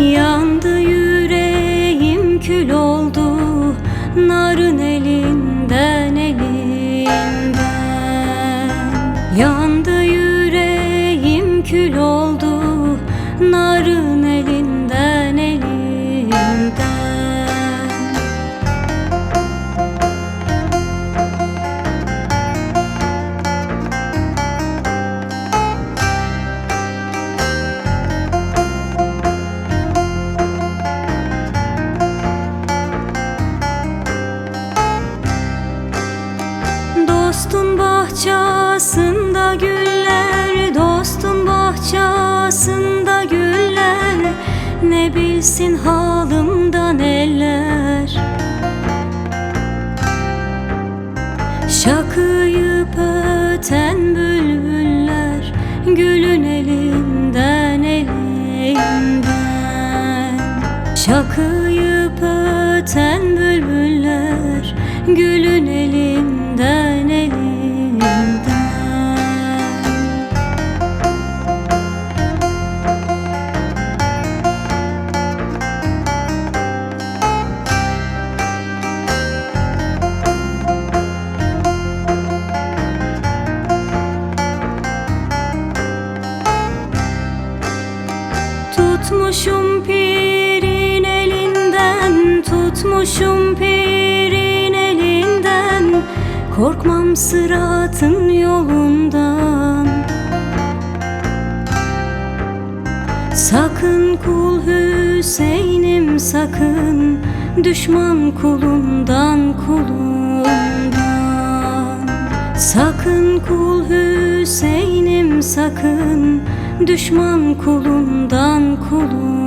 Yandı yüreğim kül oldu Narın elinden elinden. Yandı yüreğim Dostun bahçesinde güller Dostun bahçesinde güller. Ne bilsin halımdan eller Şakıyıp öten bülbüller Gülün elinden elinden. Şakıyıp öten bülbüller Tutmuşum pirin elinden Tutmuşum pirin elinden. Korkmam sıratın yolundan. Sakın kul Hüseyin'im sakın Düşman kulundan kulundan. Sakın kul Hüseyin'im sakın düşman kulundan kulun.